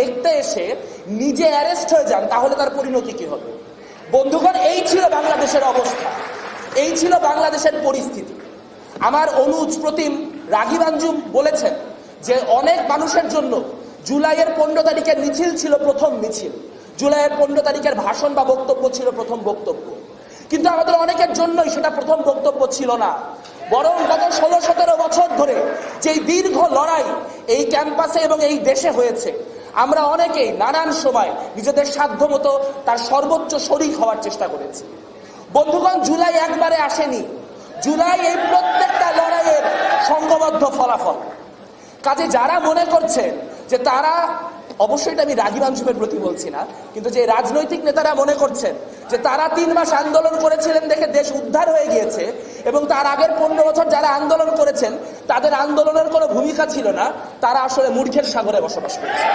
দেখতে এসে নিজে অ্যারেস্ট হয়ে যান, তাহলে তার পরিণতি কি হবে? বন্ধুগণ, এই ছিল বাংলাদেশের অবস্থা। এই ছিল বাংলাদেশের পরিস্থিতি। আমার অনুজ প্রতিম রাগিব আঞ্জুম বলেছেন যে, অনেক মানুষের জন্য জুলাইয়ের পনেরো তারিখের মিছিল ছিল প্রথম মিছিল। জুলাইয়ের পনেরো তারিখের ভাষণ বা বক্তব্য ছিল প্রথম বক্তব্য। কিন্তু আমাদের অনেকের জন্যই সেটা প্রথম বক্তব্য ছিল না। বরং গত ষোলো সতেরো বছর ধরে যে দীর্ঘ লড়াই এই ক্যাম্পাসে এবং এই দেশে হয়েছে আমরা অনেকেই নানান সময় নিজেদের সাধ্য মতো তার সর্বোচ্চ শরিক হওয়ার চেষ্টা করেছি। বন্ধুগণ, জুলাই একবারে আসেনি। জুলাই এই প্রত্যেকটা লড়াইয়ের সংঘবদ্ধ ফলাফল। কাজে যারা মনে করছেন যে তারা, অবশ্যই এটা আমি রাগিব আঞ্জুমের প্রতি বলছি না, কিন্তু যে রাজনৈতিক নেতারা মনে করছেন যে তারা তিন মাস আন্দোলন করেছিলেন দেখে দেশ উদ্ধার হয়ে গিয়েছে এবং তার আগের পনেরো বছর যারা আন্দোলন করেছেন তাদের আন্দোলনের কোনো ভূমিকা ছিল না, তারা আসলে মূর্খের সাগরে বসবাস করছে।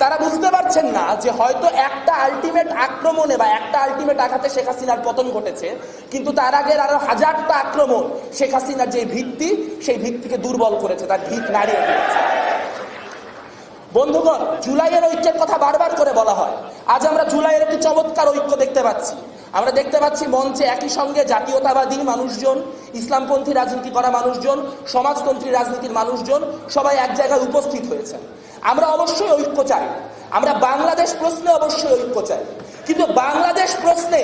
তারা বুঝতে পারছেন না যে হয়তো একটা আলটিমেট আক্রমণে বা একটা আলটিমেট আঘাতে শেখ হাসিনার পতন ঘটেছে, কিন্তু তার আগের আরও হাজারটা আক্রমণ শেখ হাসিনার যে ভিত্তি, সেই ভিত্তিকে দুর্বল করেছে, তার ভিত নাড়িয়ে দিয়েছে। বন্ধুগণ, জুলাইয়ের ঐক্যের কথা বারবার করে বলা হয়। আজ আমরা জুলাইয়ের একটি চমৎকার ঐক্য দেখতে পাচ্ছি। আমরা দেখতে পাচ্ছি মঞ্চে একই সঙ্গে জাতীয়তাবাদী মানুষজন, ইসলামপন্থী রাজনীতি করা মানুষজন, সমাজতন্ত্রী রাজনীতির মানুষজন সবাই এক জায়গায় উপস্থিত হয়েছেন। আমরা অবশ্যই ঐক্য চাই আমরা বাংলাদেশ প্রশ্নে অবশ্যই ঐক্য চাই কিন্তু বাংলাদেশ প্রশ্নে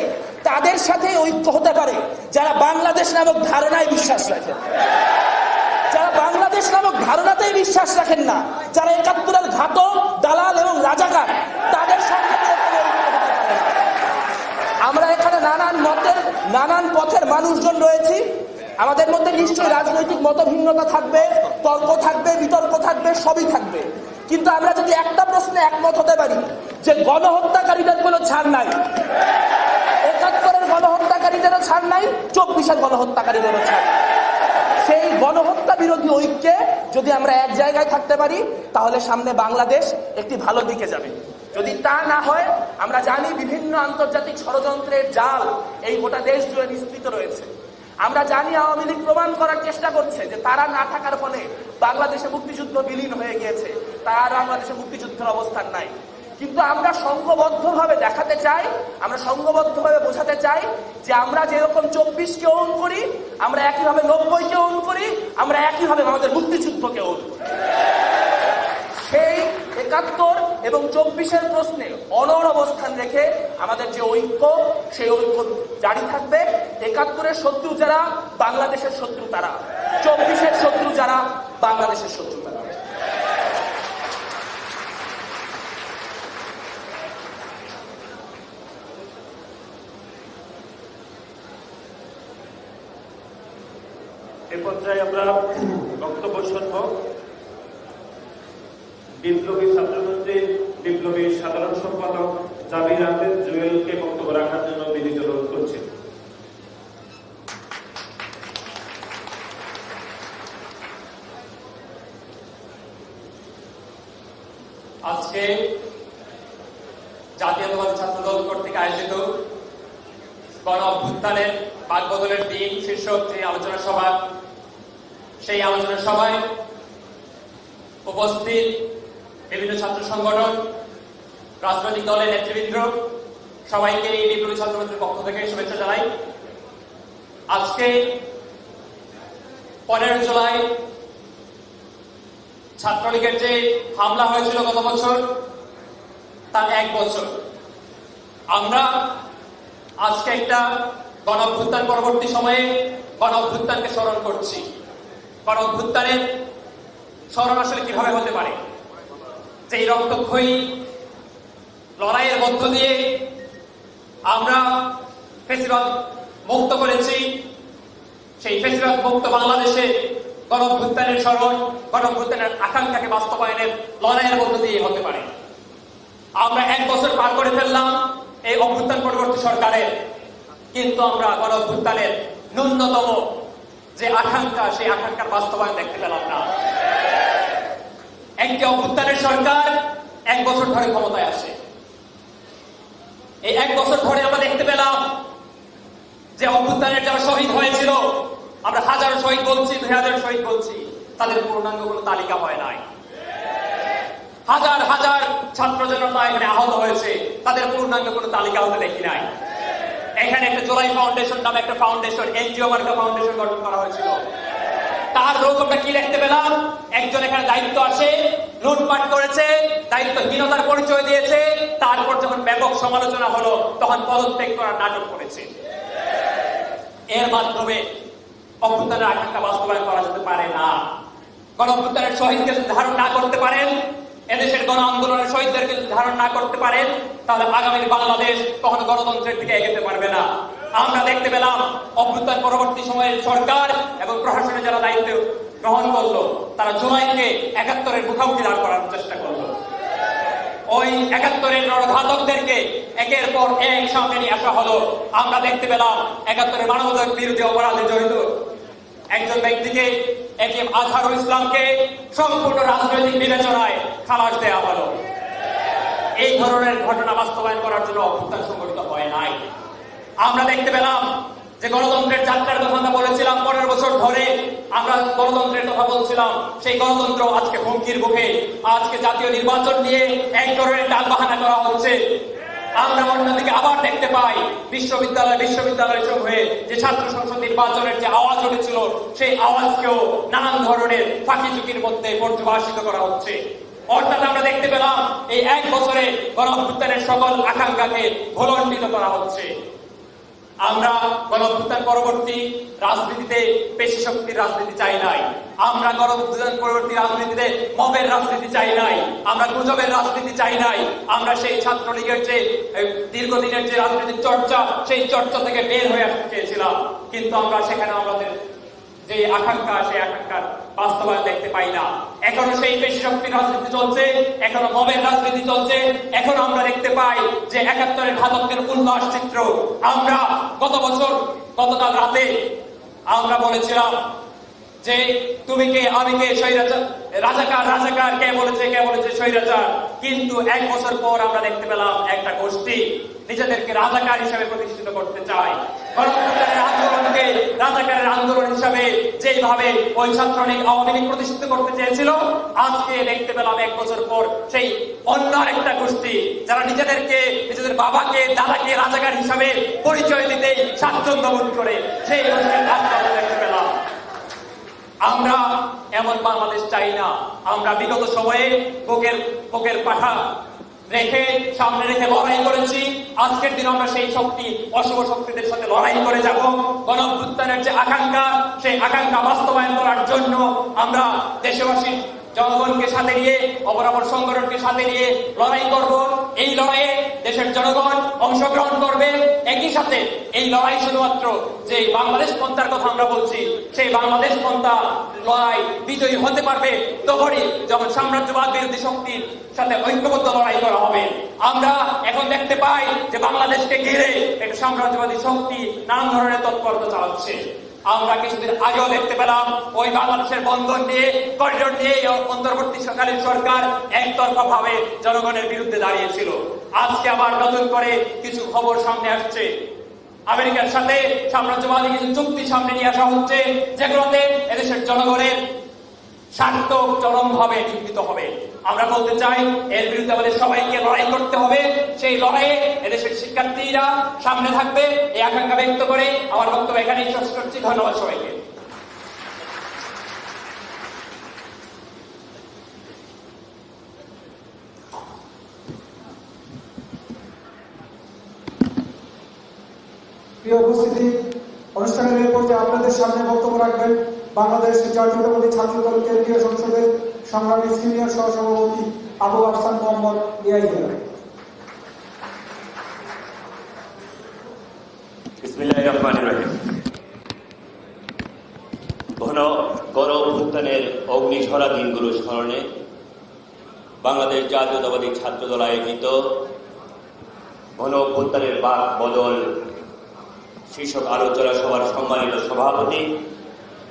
তাদের সাথে ঐক্য হতে পারে যারা বাংলাদেশ নামক ধারণায় বিশ্বাস রাখেন যারা বাংলাদেশ নামক ধারণাতেই বিশ্বাস রাখেন না, যারা একাত্তরের ঘাতক, দালাল এবং রাজাকার, তাদের সঙ্গে নানান মতের নানান পথের মানুষজন রয়েছি। আমাদের মধ্যে নিশ্চয়ই রাজনৈতিক মতভিন্নতা থাকবে, তর্ক থাকবে, বিতর্ক থাকবে, সবই থাকবে। কিন্তু আমরা যদি একটা প্রশ্নে একমত হতে পারি, যে গণহত্যাকারীদের কোনো ছাড় নাই। একাত্তরের গণহত্যাকারীদেরও ছাড় নাই, চব্বিশের গণহত্যাকারীদেরও ছাড় সেই গণহত্যা বিরোধী ঐক্যে যদি আমরা এক জায়গায় থাকতে পারি, তাহলে সামনে বাংলাদেশ একটি ভালো দিকে যাবে। যদি তা না হয় আমরা জানি বিভিন্ন আন্তর্জাতিক ষড়যন্ত্রের জাল এই গোটা দেশ জুড়ে বিস্তৃত রয়েছে। আমরা জানি আওয়ামী লীগ প্রমাণ করার চেষ্টা করছে যে তারা না থাকার ফলে বাংলাদেশে মুক্তিযুদ্ধ বিলীন হয়ে গিয়েছে, তার বাংলাদেশে মুক্তিযুদ্ধের অবস্থান নাই। কিন্তু আমরা সংঘবদ্ধভাবে দেখাতে চাই, আমরা সংঘবদ্ধভাবে বোঝাতে চাই যে আমরা যেরকম চব্বিশকে ওন করি, আমরা একইভাবে নব্বইকে ওন করি, আমরা একইভাবে আমাদের মুক্তিযুদ্ধকে ওন করি। সেই একাত্তর এবং চব্বিশের প্রশ্নে অনর অবস্থান রেখে আমাদের যে ঐক্য, সেই ঐক্য জারি থাকবে। একাত্তরের শত্রু যারা, বাংলাদেশের শত্রু তারা। চব্বিশের শত্রু যারা, বাংলাদেশের শত্রু তারা। পর্যায়ে আমরা বক্তব্য শুনব বিপ্লবী বিপ্লবী সাধারণ সম্পাদক জাবির আহমেদ জুয়েলকে বক্তব্য রাখার জন্য বিনীত অনুরোধ করছি। আজকে জাতীয়তাবাদী ছাত্র দল কর্তৃক আয়োজিত গণ অভ্যুত্থানের বাক বদলের দিন শীর্ষক যে আলোচনা সভা, সেই আলোচনা সভায় উপস্থিত বিভিন্ন ছাত্র সংগঠন রাজনৈতিক দলের নেতৃবৃন্দ, সবাইকে এই বিপ্লবী ছাত্রমন্ত্রীর পক্ষ থেকে শুভেচ্ছা জানাই। আজকে পনেরো জুলাই ছাত্রলীগের যে হামলা হয়েছিল গত বছর, তার এক বছর। আমরা আজকে একটা গণ অভ্যুত্থান পরবর্তী সময়ে গণ অভ্যুত্থানকে স্মরণ করছি। গণ অভ্যুত্থানের স্মরণ আসলে কীভাবে হতে পারে? যে রক্তক্ষয়ী লড়াইয়ের মধ্য দিয়ে আমরা ফেসিবাদ মুক্ত করেছি। সেই ফেসিবাদ মুক্ত বাংলাদেশে গণভ্যুত্থানের স্মরণ, গণভ্যুত্থানের আকাঙ্ক্ষাকে বাস্তবায়নের লড়াইয়ের মধ্য দিয়ে হতে পারে। আমরা এক বছর পার করে ফেললাম এই অভ্যুত্থান পরবর্তী সরকারের। কিন্তু আমরা গণভ্যুত্থানের ন্যূনতম যে আকাঙ্ক্ষা, সেই আকাঙ্ক্ষার বাস্তবায়ন দেখতে পেলাম না। একটি অভ্যুত্থানের সরকার এক বছর ধরে ক্ষমতায় আসে। এই এক বছর ধরে আমরা দেখতে পেলাম যে অভ্যুত্থানের যারা শহীদ হয়েছিল, আমরা হাজারো শহীদ বলছি, দুই হাজার শহীদ বলছি, তাদের পূর্ণাঙ্গ কোনো তালিকা হয় নাই। হাজার হাজার ছাত্র জনতা এখানে আহত হয়েছে, তাদের পূর্ণাঙ্গ কোনো তালিকা হতে দেখি নাই। এখানে একটা জোলাই ফাউন্ডেশন নামে একটা ফাউন্ডেশন, এনজিও মার্কা ফাউন্ডেশন গঠন করা হয়েছিল। তার লোক আমরা কি দেখতে পেলাম? একজন এখানে দায়িত্ব আছে, লুটপাট করেছে, দায়িত্বহীনতার পরিচয় দিয়েছে তারপর যখন ব্যাপক সমালোচনা হলো, তখন পদত্যাগ করার নাটক করেছে। এর মাধ্যমে অভ্যুত্থানের আকাঙ্ক্ষা বাস্তবায়ন করা যেতে পারে না। গণঅভ্যুত্থানের শহীদকে যদি ধারণ না করতে পারেন, এদেশের গণ আন্দোলনের শহীদদেরকে যদি ধারণ না করতে পারেন, তাহলে আগামী বাংলাদেশ কখনো গণতন্ত্রের দিকে এগোতে পারবে না। আমরা দেখতে পেলাম, অভ্যুত্থান পরবর্তী সময়ে সরকার এবং প্রশাসনের যারা দায়িত্ব গ্রহণ করল, তারা জুলাইকে একাত্তরের মুখোমুখি দাঁড় করার চেষ্টা করল। ওই একাত্তরের ঘাতকদেরকে একের পর এক সামনে নিয়ে আসা হলো। আমরা দেখতে পেলাম একাত্তরের মানবতার বিরুদ্ধে অপরাধে জড়িত। একজন ব্যক্তিকে এটিএম আজহারুল ইসলামকে সম্পূর্ণ রাজনৈতিক বিবেচনায় খালাস দেওয়া হলো। এই ধরনের ঘটনা বাস্তবায়ন করার জন্য অভ্যুত্থান সংগঠিত হয় নাই। আমরা দেখতে পেলাম যে গণতন্ত্রের যাত্রার কথা বলেছিলাম পনেরো বছর ধরে আমরা গণতন্ত্রের কথা বলছিলাম, সেই গণতন্ত্র আজকে হুমকির মুখে। আজকে জাতীয় নির্বাচন নিয়ে এক ধরনের ডাল বাহানা করা হচ্ছে। আমরা অন্যদিকে আবার দেখতে পাই, বিশ্ববিদ্যালয় বিশ্ববিদ্যালয় হয়ে যে ছাত্র সংসদ নির্বাচনের যে আওয়াজ উঠেছিল, সেই আওয়াজকেও নানান ধরনের ফাঁকি ঝুঁকির মধ্যে পর্যবাসিত করা হচ্ছে। অর্থাৎ আমরা দেখতে পেলাম, এই এক বছরে গণঅভ্যুত্থানের সকল আকাঙ্ক্ষাকে ভুলণ্ডিত করা হচ্ছে। আমরা গণঅভ্যুত্থান পরবর্তী রাজনীতিতে পেশি শক্তির রাজনীতি চাই নাই। আমরা গণঅভ্যুত্থান পরবর্তী রাজনীতিতে মবের রাজনীতি চাই নাই। আমরা গুজবের রাজনীতি চাই নাই। আমরা সেই ছাত্রলীগের যে দীর্ঘদিনের যে রাজনীতির চর্চা, সেই চর্চা থেকে বের হয়ে আসতে চেয়েছিলাম। কিন্তু আমরা সেখানে আমাদের যে আকাঙ্ক্ষা, সেই আকাঙ্ক্ষার বাস্তবায়ন দেখতে পাই না। এখনও সেই পেশি শক্তির রাজনীতি চলছে, এখনও মবের রাজনীতি চলছে। এখন আমরা দেখতে পাই যে একাত্তরের ঘাতকদের উল্লাস চিত্র। আমরা গত বছর, গতকাল রাতে আমরা বলেছিলাম যে তুমি কে, আমি কে, স্বৈরাচার? রাজাকার রাজাকার, কে বলেছে কে বলেছে, স্বৈরাচার? কিন্তু এক বছর পর আমরা দেখতে পেলাম একটা গোষ্ঠী নিজেদেরকে রাজাকার হিসেবে প্রতিষ্ঠিত করতে চায়। গণতন্ত্রের আন্দোলনকে রাজাকারের আন্দোলন হিসাবে যেভাবে ওই আওয়ামী লীগ প্রতিষ্ঠিত করতে চেয়েছিল, আজকে দেখতে পেলাম এক বছর পর সেই অন্য একটা গোষ্ঠী যারা নিজেদেরকে, নিজেদের বাবাকে, দাদাকে রাজাকার হিসাবে পরিচয় দিতে স্বাচ্ছন্দ্য বোধ করে, সেই গোষ্ঠীর আমরা এমন বাংলাদেশ চাই না। আমরা বিগত সময়ে বুকের বুকের পাঠা রেখে, সামনে রেখে লড়াই করেছি। আজকের দিন আমরা সেই শক্তি, অশুভ শক্তিদের সাথে লড়াই করে যাব। গণ অভ্যুত্থানের যে আকাঙ্ক্ষা, সেই আকাঙ্ক্ষা বাস্তবায়ন করার জন্য আমরা দেশবাসী জনগণকে সাথে নিয়ে অপরাপর সংগঠনকে সাথে নিয়ে লড়াই করব। এই লড়াইয়ে দেশের জনগণ অংশগ্রহণ করবে। একই সাথে এই লড়াই শুধুমাত্র যে বাংলাদেশ পন্থার কথা আমরা বলছি, সেই বাংলাদেশ পন্থা লড়াই বিজয়ী হতে পারবে তখনই যখন সাম্রাজ্যবাদ বিরোধী শক্তির সাথে ঐক্যবদ্ধ লড়াই করা হবে। আমরা এখন দেখতে পাই যে বাংলাদেশকে ঘিরে একটা সাম্রাজ্যবাদী শক্তি নানান ধরনের তৎপরতা চালাচ্ছে। আমরা কিছুদিন আগেও দেখতে পেলাম, ওই বাংলাদেশের বন্ধন নিয়ে করিডোর নিয়ে অন্তর্বর্তী সরকারের সরকার একতরফা ভাবে জনগণের বিরুদ্ধে দাঁড়িয়েছিল। আজকে আবার নতুন করে কিছু খবর সামনে আসছে। আমেরিকার সাথে সাম্রাজ্যবাদী কিছু চুক্তি সামনে নিয়ে আসা হচ্ছে, যেগুলোতে এদেশের জনগণের স্বার্থ চরমভাবে নির্মিত হবে। আমরা বলতে চাই, এর বিরুদ্ধে আমাদের সবাইকে লড়াই করতে হবে। সেই লড়াইয়ে এদেশের শিক্ষার্থীরা সামনে থাকবে। এই আকাঙ্ক্ষা ব্যক্ত করে আমার বক্তব্য এখানেই শেষ করছি। ধন্যবাদ সবাইকে। প্রিয় উপস্থিতি, অনুষ্ঠানের পর্যায়ে আপনাদের সামনে বক্তব্য রাখবেন বাংলাদেশ জাতীয়তাবাদী ছাত্র দল কেন্দ্রীয় সংসদের সংগ্রামী সিনিয়র সহসভাপতি আবু আফসান মোহাম্মদ রহিম। ঘন গণ অভ্যুত্থানের অগ্নিঝরা দিনগুলো স্মরণে বাংলাদেশ জাতীয়তাবাদী ছাত্রদল আয়োজিত ঘন অভ্যুত্থানের বাক বদল শীর্ষক আলোচনা সভার সম্মানিত সভাপতি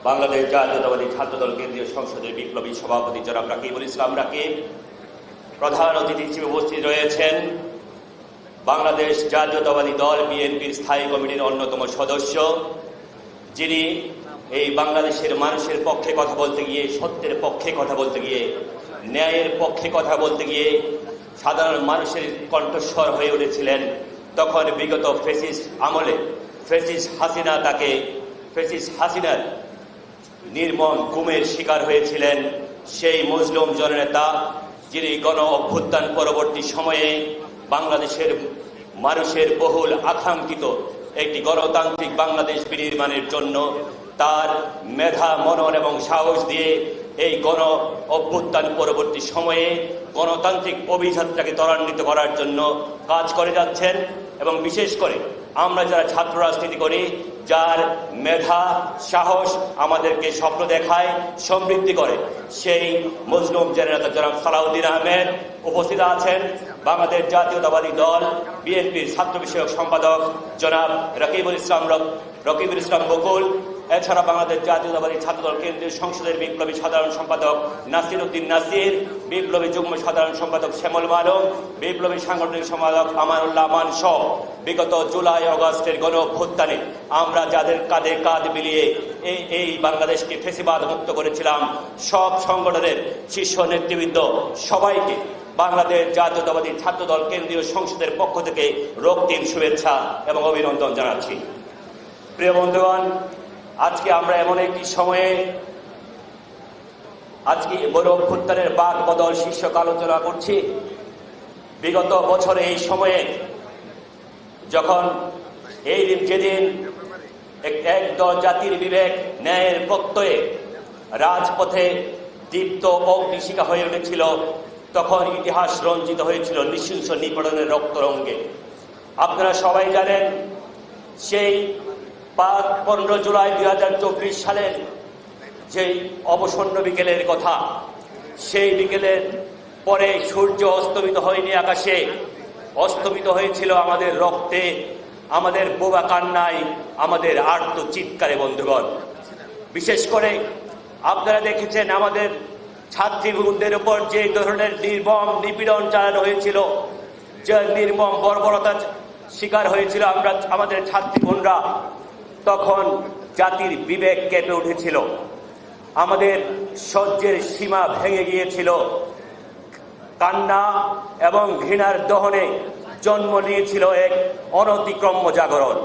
বাংলাদেশ জাতীয়তাবাদী ছাত্রদল কেন্দ্রীয় সংসদের বিপ্লবী সভাপতি জনাব রাকিবুল ইসলাম রাকিব, প্রধান অতিথি হিসেবে উপস্থিত রয়েছেন বাংলাদেশ জাতীয়তাবাদী দল বিএনপির স্থায়ী কমিটির অন্যতম সদস্য, যিনি এই বাংলাদেশের মানুষের পক্ষে কথা বলতে গিয়ে, সত্যের পক্ষে কথা বলতে গিয়ে, ন্যায়ের পক্ষে কথা বলতে গিয়ে সাধারণ মানুষের কণ্ঠস্বর হয়ে উঠেছিলেন। তখন বিগত ফেসিস আমলে ফেসিস হাসিনা তাকে, ফেসিস হাসিনার নির্মম গুমের শিকার হয়েছিলেন সেই মুসলিম জননেতা, যিনি গণ অভ্যুত্থান পরবর্তী সময়ে বাংলাদেশের মানুষের বহুল আকাঙ্ক্ষিত একটি গণতান্ত্রিক বাংলাদেশ বিনির্মাণের জন্য তার মেধা, মনন এবং সাহস দিয়ে এই গণ অভ্যুত্থান পরবর্তী সময়ে গণতান্ত্রিক অভিযাত্রাকে ত্বরান্বিত করার জন্য কাজ করে যাচ্ছেন এবং বিশেষ করে আমরা যারা ছাত্র রাজনীতি করি, যার মেধা, সাহস আমাদেরকে স্বপ্ন দেখায়, সমৃদ্ধি করে, সেই মজলুম জেনারেল জনাব সালাউদ্দিন আহমেদ উপস্থিত আছেন বাংলাদেশ জাতীয়তাবাদী দল, বিএনপির ছাত্র বিষয়ক সম্পাদক জনাব রকিবুল ইসলাম রক- রকিবুল ইসলাম বকুল এছাড়া বাংলাদেশ জাতীয়তাবাদী ছাত্রদল কেন্দ্রীয় সংসদের বিপ্লবী সাধারণ সম্পাদক নাসির উদ্দিন নাসির, বিপ্লবী যুগ্ম সাধারণ সম্পাদক শ্যামল মালম বিপ্লবী সাংগঠনিক সম্পাদক আমানুল্লাহ মান সহ বিগত জুলাই, অগস্টের গণ অভ্যুত্থানে আমরা যাদের কাঁধে কাঁধ মিলিয়ে এই এই বাংলাদেশকে ফেসিবাদ মুক্ত করেছিলাম, সব সংগঠনের শীর্ষ নেতৃবৃন্দ সবাইকে বাংলাদেশ জাতীয়তাবাদী ছাত্রদল কেন্দ্রীয় সংসদের পক্ষ থেকে রক্তিম শুভেচ্ছা এবং অভিনন্দন জানাচ্ছি। প্রিয় বন্ধুগণ আজকে আমরা এমন একটি সময়ে আজকে বড় অভ্যুত্থানের বাক বদল শীর্ষক আলোচনা করছি। বিগত বছরে এই সময়ে যখন এই দিন যেদিন এক এক জাতির বিবেক ন্যায়ের প্রত্যয়ে রাজপথে দীপ্ত অগ্নিশিখা হয়ে উঠেছিল, তখন ইতিহাস রঞ্জিত হয়েছিল নৃশংস নিপীড়নের রক্তরঙ্গে আপনারা সবাই জানেন, সেই পাঁচ পনেরো জুলাই দুই হাজার চব্বিশ সালের যেই অবসন্ন বিকেলের কথা, সেই বিকেলের পরে সূর্য অস্তমিত হয়নি আকাশে। অস্তমিত হয়েছিল আমাদের রক্তে, আমাদের বোবা কান্নায়, আমাদের আর্ত চিৎকারে, বন্ধুগণ। বিশেষ করে আপনারা দেখেছেন আমাদের ছাত্রীবৃন্দের উপর যে ধরনের নির্মম নিপীড়ন চালানো হয়েছিল, যে নির্মম বর্বরতা শিকার হয়েছিল আমরা, আমাদের ছাত্রীবোনরা তখন জাতির বিবেক কেঁপে উঠেছিল। আমাদের সহ্যের সীমা ভেঙে গিয়েছিল। কান্না এবং ঘৃণার দহনে জন্ম নিয়েছিল এক অনতিক্রম্য জাগরণ।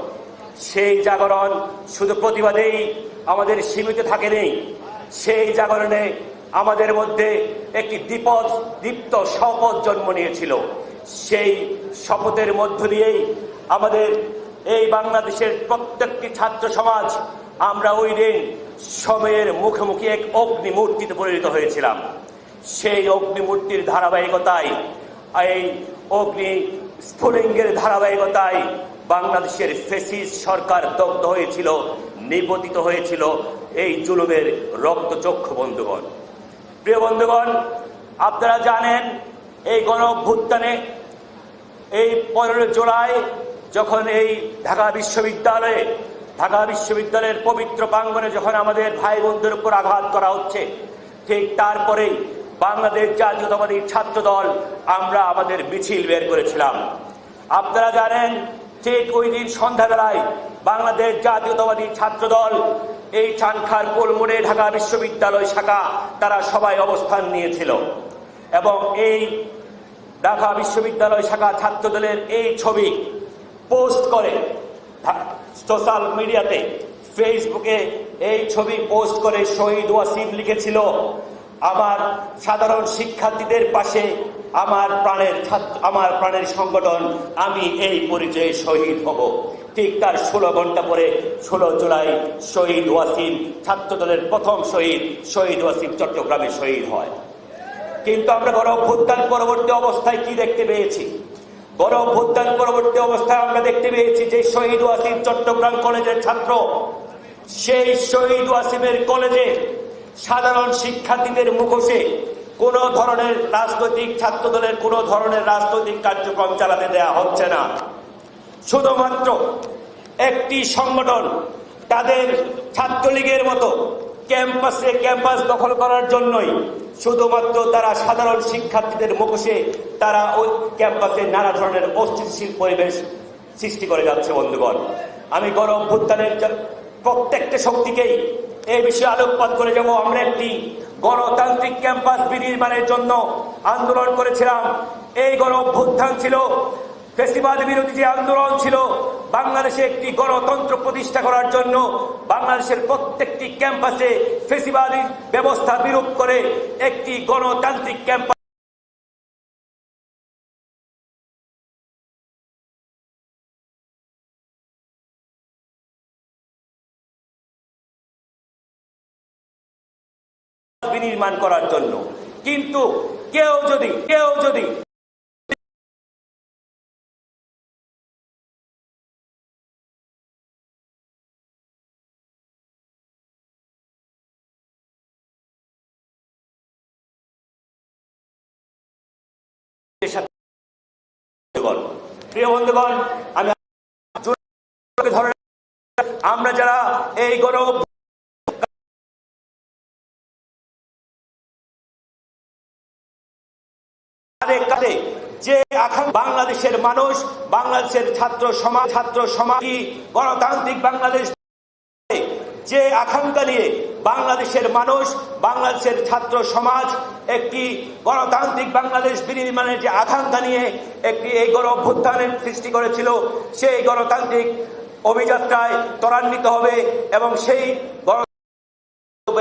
সেই জাগরণ শুধু প্রতিবাদেই আমাদের সীমিত থাকেনি। সেই জাগরণে আমাদের মধ্যে একটি দীপদ দীপ্ত শপথ জন্ম নিয়েছিল। সেই শপথের মধ্য দিয়েই আমাদের এই বাংলাদেশের প্রত্যেকটি ছাত্র সমাজ, আমরা ওই দিন সময়ের মুখোমুখি এক অগ্নিমূর্তিতে পরিণত হয়েছিলাম। সেই অগ্নিমূর্তির ধারাবাহিকতায়, এই অগ্নি স্ফুলিঙ্গের ধারাবাহিকতায় বাংলাদেশের ফেসিস সরকার দগ্ধ হয়েছিল নিপতিত হয়েছিল এই জুলুমের রক্তচক্ষু বন্ধুগণ। প্রিয় বন্ধুগণ, আপনারা জানেন, এই গণ অভ্যুত্থানে এই পনেরো জুলাই যখন এই ঢাকা বিশ্ববিদ্যালয়ে, ঢাকা বিশ্ববিদ্যালয়ের পবিত্র প্রাঙ্গনে যখন আমাদের ভাই বোনদের উপর আঘাত করা হচ্ছে, ঠিক তারপরেই বাংলাদেশ জাতীয়তাবাদী ছাত্র দল আমরা আমাদের মিছিল বের করেছিলাম। আপনারা জানেন, ঠিক ওই দিন সন্ধ্যাবেলায় বাংলাদেশ জাতীয়তাবাদী ছাত্র দল এই চানখার কোলমোড়ে ঢাকা বিশ্ববিদ্যালয় শাখা তারা সবাই অবস্থান নিয়েছিল এবং এই ঢাকা বিশ্ববিদ্যালয় শাখা ছাত্র দলের এই ছবি পোস্ট করে। সোশ্যাল মিডিয়াতে, ফেসবুকে এই ছবি পোস্ট করে শহীদ ওয়াসিম লিখেছিল, আমার সাধারণ শিক্ষার্থীদের পাশে আমার প্রাণের ছাত্র, আমার প্রাণের সংগঠন, আমি এই পরিচয়ে শহীদ হব। ঠিক তার ষোলো ঘণ্টা পরে, ষোলো জুলাই, শহীদ ওয়াসিম ছাত্র দলের প্রথম শহীদ শহীদ ওয়াসিম চট্টগ্রামে শহীদ হয়। কিন্তু আমরা গণ অভ্যুত্থান পরবর্তী অবস্থায় কি দেখতে পেয়েছি? গণ অভ্যুত্থান পরবর্তী অবস্থায় আমরা দেখতে পেয়েছি যে শহীদ ওয়াসিম চট্টগ্রাম কলেজের ছাত্র। সেই শহীদ ওয়াসিমের কলেজে সাধারণ শিক্ষার্থীদের মুখোশে কোন ধরনের রাজনৈতিক ছাত্র দলের কোন ধরনের রাজনৈতিক কার্যক্রম চালাতে দেয়া হচ্ছে না। শুধুমাত্র একটি সংগঠন তাদের ছাত্রলীগের মতো ক্যাম্পাসে ক্যাম্পাস দখল করার জন্যই শুধুমাত্র তারা সাধারণ শিক্ষার্থীদের মুখোশে তারা ওই ক্যাম্পাসে নানা ধরনের অস্থিতিশীল পরিবেশ সৃষ্টি করে যাচ্ছে, বন্ধুগণ। আমি গণ অভ্যুত্থানের প্রত্যেকটা শক্তিকেই এই বিষয়ে আলোকপাত করে যাব। আমরা একটি গণতান্ত্রিক ক্যাম্পাস বিনির্মাণের জন্য আন্দোলন করেছিলাম। এই গণ অভ্যুত্থান ছিল ফেসিবাদ বিরোধী যে আন্দোলন ছিল, বাংলাদেশে একটি গণতন্ত্র প্রতিষ্ঠা করার জন্য বাংলাদেশের প্রত্যেকটি ক্যাম্পাসে ফেসিবাদী ব্যবস্থা বিরূপ করে একটি গণতান্ত্রিক ক্যাম্পাস বিনির্মাণ করার জন্য। কিন্তু কেউ যদি কেউ যদি প্রিয় বন্ধুগণ, আমি আমরা যারা এই গৌরব যে এখন বাংলাদেশের মানুষ, বাংলাদেশের ছাত্র সমাজ ছাত্র সমাজ গণতান্ত্রিক বাংলাদেশ যে আকাঙ্ক্ষা নিয়ে বাংলাদেশের মানুষ, বাংলাদেশের ছাত্র সমাজ একটি গণতান্ত্রিক বাংলাদেশ বিনির্মাণের যে আকাঙ্ক্ষা নিয়ে একটি এই গণ অভ্যুত্থানের সৃষ্টি করেছিল, সেই গণতান্ত্রিক অভিযাত্রায় ত্বরান্বিত হবে এবং সেই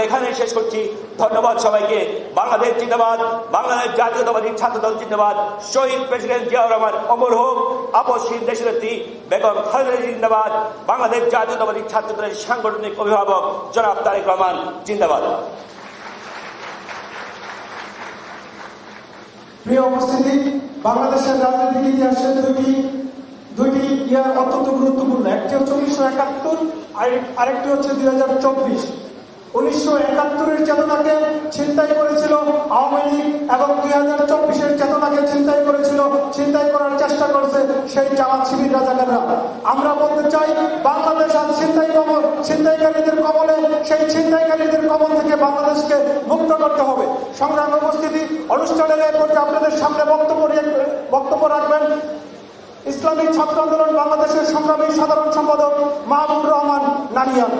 এখানে শেষ করছি। ধন্যবাদ সবাইকে। বাংলাদেশ জিন্দাবাদ, বাংলাদেশ জাতীয়তাবাদী ছাত্রদল জিন্দাবাদ। শহীদ প্রেসিডেন্ট জিয়াউর রহমান, অমর হোক, আপসহীন দেশনেত্রী বেগম খালেদা জিন্দাবাদ, বাংলাদেশ জাতীয়তাবাদী ছাত্রদলের সাংগঠনিক অভিভাবক জনাব তারেক রহমান জিন্দাবাদ। প্রিয় উপস্থিতি, বাংলাদেশের রাজনৈতিক ইতিহাসে দুটি দুটি ইয়ার অত্যন্ত গুরুত্বপূর্ণ। একটি হচ্ছে উনিশশো একাত্তর আরেকটি হচ্ছে দুই হাজার চব্বিশ। উনিশশো একাত্তরের চেতনাকে ছিনতাই করেছিল আওয়ামী লীগ এবং দুই হাজার চব্বিশের চেতনাকে ছিনতাই করেছিল, ছিনতাই করার চেষ্টা করছে সেই জামাত শিবির রাজাকাররা। আমরা বলতে চাই, বাংলাদেশ আজ ছিনতাই কবল ছিনতাইকারীদের কবলে, সেই ছিনতাইকারীদের কবল থেকে বাংলাদেশকে মুক্ত করতে হবে। সংগ্রাম উপস্থিতি অনুষ্ঠানের এই পর্যায়ে আপনাদের সামনে বক্তব্য বক্তব্য রাখবেন ইসলামী ছাত্র আন্দোলন বাংলাদেশের সংগ্রামী সাধারণ সম্পাদক মাহবুব রহমান নানিয়ান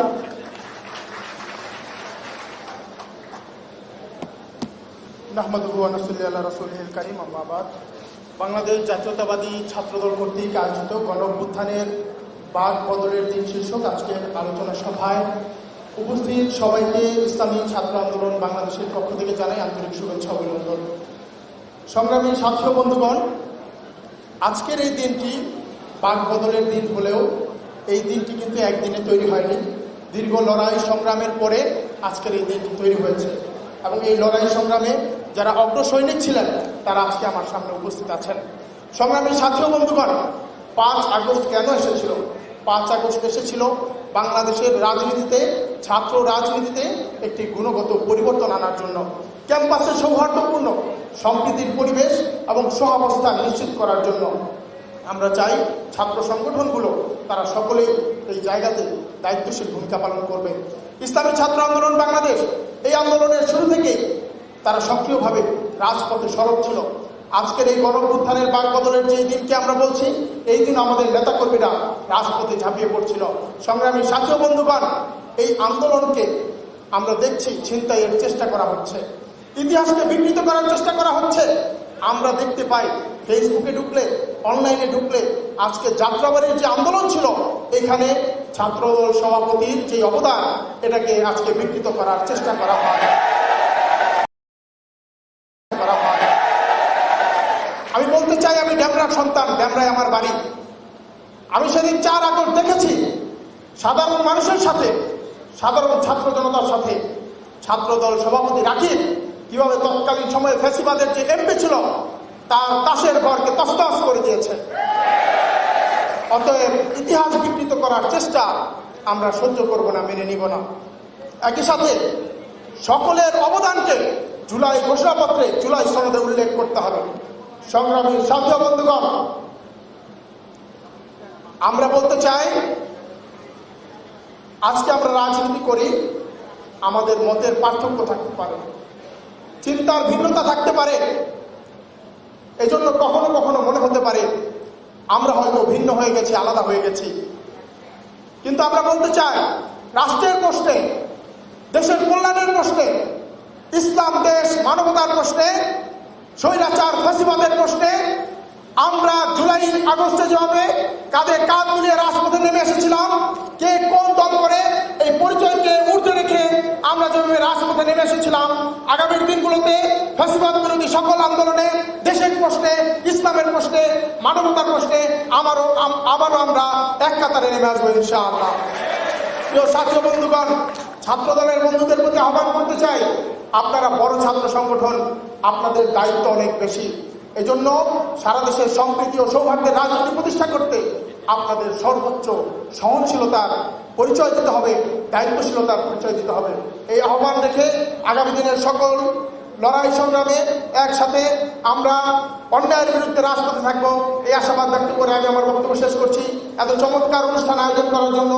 বাংলাদেশ জাতীয়তাবাদী ছাত্রদল কর্তৃক আয়োজিত গণ অভ্যুত্থানের বাঘ বদলের দিন শীর্ষক আজকের আলোচনা সভায় উপস্থিত সবাইকে ইসলামী ছাত্র আন্দোলন বাংলাদেশের পক্ষ থেকে জানাই আন্তরিক শুভেচ্ছা অভিনন্দন। সংগ্রামী ছাত্র বন্ধুগণ, আজকের এই দিনটি বাঘ বদলের দিন হলেও এই দিনটি কিন্তু একদিনে তৈরি হয়নি। দীর্ঘ লড়াই সংগ্রামের পরে আজকের এই দিনটি তৈরি হয়েছে এবং এই লড়াই সংগ্রামে যারা অগ্র সৈনিক ছিলেন, তারা আজকে আমার সামনে উপস্থিত আছেন। সংগ্রামী ছাত্র বন্ধুগণ, পাঁচ আগস্ট কেন এসেছিল? পাঁচ আগস্ট এসেছিল বাংলাদেশের রাজনীতিতে, ছাত্র রাজনীতিতে একটি গুণগত পরিবর্তন আনার জন্য। ক্যাম্পাসে সৌহার্দ্যপূর্ণ সম্প্রীতির পরিবেশ এবং সহাবস্থান নিশ্চিত করার জন্য। আমরা চাই ছাত্র সংগঠনগুলো, তারা সকলেই এই জায়গাতে দায়িত্বশীল ভূমিকা পালন করবে। ইসলামী ছাত্র আন্দোলন বাংলাদেশ, এই আন্দোলনের শুরু থেকেই তারা সক্রিয়ভাবে রাজপথে সরব ছিল। আজকের এই গণপুত্থানের বাক বদলের যে দিনকে আমরা বলছি, এই দিন আমাদের নেতাকর্মীরা রাজপথে ঝাঁপিয়ে পড়ছিল। সংগ্রামী সাথী বন্ধুগণ, এই আন্দোলনকে আমরা দেখছি, ছিনতাইয়ের চেষ্টা করা হচ্ছে। ইতিহাসকে বিকৃত করার চেষ্টা করা হচ্ছে। আমরা দেখতে পাই, ফেসবুকে ঢুকলে, অনলাইনে ঢুকলে আজকে যাত্রাবাড়ির যে আন্দোলন ছিল, এখানে ছাত্রদল সভাপতির যে অবদান, এটাকে আজকে বিকৃত করার চেষ্টা করা হয় করা হয় আমি বলতে চাই আমি ড্যামরার সন্তান ড্যামরায় আমার বাড়ি আমি সেদিন চার আগস্ট দেখেছি, সাধারণ মানুষের সাথে, সাধারণ ছাত্র জনতার সাথে ছাত্রদল সভাপতি রাকিব কীভাবে তৎকালীন সময়ে ফেসিবাদের যে এমপি ছিল, তার তাসের ঘরকে তসতস করে দিয়েছে। অতএব ইতিহাস বিকৃত করার চেষ্টা আমরা সহ্য করব না, মেনে নিব না। একই সাথে সকলের অবদানকে জুলাই ঘোষণাপত্রে, জুলাই সনদে উল্লেখ করতে হবে। সংগ্রামী সাথী বন্ধুগণ আমরা বলতে চাই, আজকে আমরা রাজনীতি করি, আমাদের মতের পার্থক্য থাকতে পারে চিন্তার ভিন্নতা থাকতে পারে। এজন্য কখনো কখনো মনে হতে পারে, আমরা হয়তো ভিন্ন হয়ে গেছি, আলাদা হয়ে গেছি। কিন্তু আমরা বলতে চাই, রাষ্ট্রের প্রশ্নে, দেশের কল্যাণের প্রশ্নে, ইসলাম দেশ মানবতার প্রশ্নে, স্বৈরাচার ফেসিবাদের প্রশ্নে আমরা জুলাই, আগস্টে যেভাবে কাঁধে কাঁধ মিলিয়ে রাজপথে নেমে এসেছিলাম, কে কোন দল করে, এই পরিচয়কে ঊর্ধ্বে রেখে আমরা যেভাবে রাজপথে নেমে এসেছিলাম আগামীর দিনগুলোতে ফেসিবাদ বিরোধী সকল আন্দোলনে, দেশের প্রশ্নে, ইসলামের প্রশ্নে, মানবতার প্রশ্নে আমারও আবারও আমরা এক কাতারে নেমে আসব ইনশাআল্লাহ। প্রিয় ছাত্র বন্ধুগণ ছাত্র দলের বন্ধুদের প্রতি আহ্বান করতে চাই, আপনারা বড় ছাত্র সংগঠন, আপনাদের দায়িত্ব অনেক বেশি। এজন্য সারা দেশের সম্প্রীতি ও সৌহার্দ্যের রাজনীতি প্রতিষ্ঠা করতে আপনাদের সর্বোচ্চ সহনশীলতার পরিচয় দিতে হবে, দায়িত্বশীলতার পরিচয় দিতে হবে। এই আহ্বান রেখে আগামী দিনের সকল লড়াই সংগ্রামে একসাথে আমরা অন্যায়ের বিরুদ্ধে রাজপথে থাকব। এই আশাবাদ ব্যক্ত করে আমি আমার বক্তব্য শেষ করছি। এত চমৎকার অনুষ্ঠান আয়োজন করার জন্য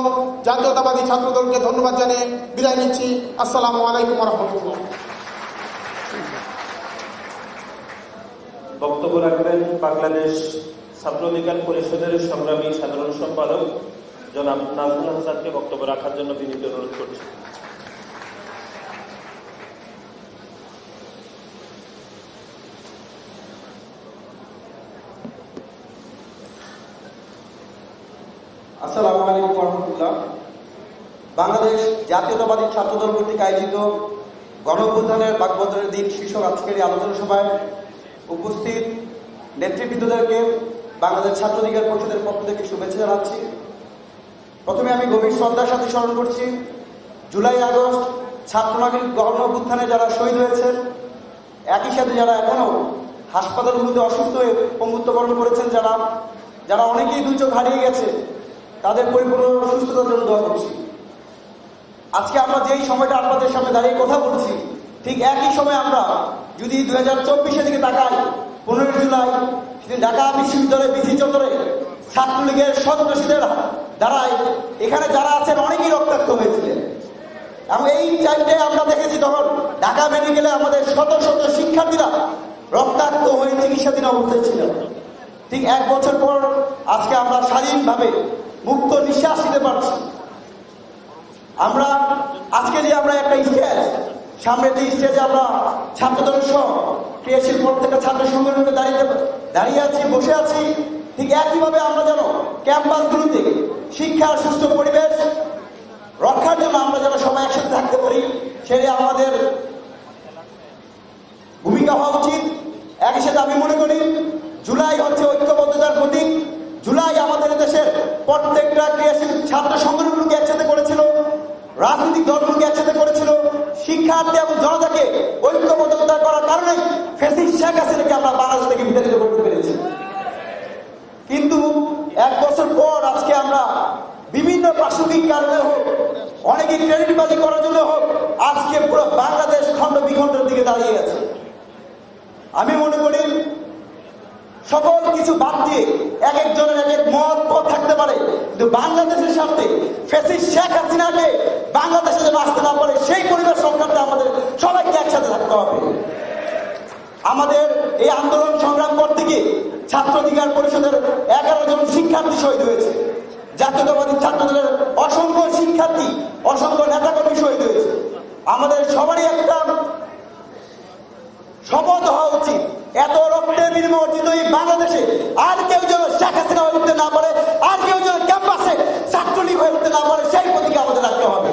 জাতীয়তাবাদী ছাত্র দলকে ধন্যবাদ জানিয়ে বিদায় নিচ্ছি। আসসালামু আলাইকুম রহমতুল্লাহ। বক্তব্য রাখবেন বাংলাদেশ ছাত্র অধিকার পরিষদের সংগ্রামী সাধারণ সম্পাদক জনাব নাজমুল হাসানকে বক্তব্য রাখার জন্য বিনীত অনুরোধ করছি। আসসালামু আলাইকুম রহমতুল্লাহ। বাংলাদেশ জাতীয়তাবাদী ছাত্রদল কর্তৃক আয়োজিত গণঅভ্যুত্থানের বাকবদলের দিন শীর্ষক আজকের আলোচনা সভায় উপস্থিত নেতৃবৃন্দদেরকে বাংলাদেশ ছাত্র অধিকার পরিষদের পক্ষ থেকে শুভেচ্ছা জানাচ্ছি। প্রথমে আমি গভীর শ্রদ্ধার সাথে স্মরণ করছি, জুলাই আগস্ট ছাত্র নাগরিক গণ অভ্যুত্থানে যারা শহীদ হয়েছেন, একই সাথে যারা এখনও হাসপাতালগুলোতে অসুস্থ হয়ে পঙ্গুত্ব বরণ করেছেন যারা যারা অনেকেই দুচোখ হারিয়ে গেছে, তাদের পরিপূর্ণ সুস্থতার জন্য দোয়া করছি। আজকে আমরা যেই সময়টা আপনাদের সামনে দাঁড়িয়ে কথা বলছি ঠিক একই সময় আমরা যদি দু হাজার চব্বিশের দিকে তাকাই, পনেরোই জুলাই সেদিন ঢাকা বিশ্ববিদ্যালয় বিসি চত্বরে ছাত্রলীগের সন্ত্রাসীদের দ্বারাই এখানে যারা আছেন অনেকেই রক্তাক্ত হয়েছিলেন। এবং এই টাইমটাই আমরা দেখেছি তখন ঢাকা মেডিকেলে আমাদের শত শত শিক্ষার্থীরা রক্তাক্ত হয়ে চিকিৎসাধীন অবস্থায় ছিল। ঠিক এক বছর পর আজকে আমরা স্বাধীনভাবে মুক্ত নিঃশ্বাস নিতে পারছি। আমরা, আজকে যে আমরা একটা স্টেজ সামনে যে স্টেজে আমরা ছাত্রদল সহ ক্রিয়াশীল প্রত্যেকটা ছাত্র সংগঠনে দাঁড়িয়ে দাঁড়িয়ে আছি, বসে আছি, ঠিক একইভাবে আমরা যেন ক্যাম্পাসগুলোতে শিক্ষার সুস্থ পরিবেশ রক্ষার জন্য আমরা যেন সবাই একসাথে থাকতে পারি সেটা আমাদের ভূমিকা হওয়া উচিত। একই সাথে আমি মনে করি, জুলাই হচ্ছে ঐক্যবদ্ধতার প্রতীক। জুলাই আমাদের দেশের প্রত্যেকটা ক্রিয়াশীল ছাত্র সংগঠনগুলোকে একসাথে করেছিল, রাজনৈতিক দলগুলোকে একসাথে করেছিল শিক্ষার্থী এবং জনতাকে ঐক্যবদ্ধতা করার কারণে ফেসিস শেখ হাসিনাকে আমরা বাংলাদেশ থেকে বিতাড়িত করতে পেরেছি। কিন্তু এক বছর পর আজকে আমরা বিভিন্ন প্রাসঙ্গিক কারণে হোক, অনেকে ক্রেডিটবাজি করার জন্য হোক, আজকে পুরো বাংলাদেশ খণ্ড বিখণ্ডের দিকে দাঁড়িয়ে আছে। আমি মনে করি সকল কিছু বাদ দিয়ে এক একজনের এক এক মত পথ থাকতে পারে। কিন্তু বাংলাদেশের স্বার্থে ফেসিস শেখ হাসিনাকে বাংলাদেশে যেন আসতে না পারে, সেই পরিবেশ সংক্রান্তে আমাদের সবাইকে একসাথে থাকতে হবে। আমাদের এই আন্দোলন সংগ্রাম করতে গিয়ে ছাত্র অধিকার পরিষদের এগারো জন শিক্ষার্থী শহীদ হয়েছে। জাতীয়তাবাদী ছাত্রদলের অসংখ্য শিক্ষার্থী, অসংখ্য নেতাকর্মী শহীদ হয়েছে। আমাদের সবারই একটা শপথ হওয়া উচিত। এত রক্তের বিনিময় অর্জিত এই বাংলাদেশে আর কেউ যেন হয়ে উঠতে না পারে সেই প্রতিজ্ঞা আমাদের রাখতে হবে।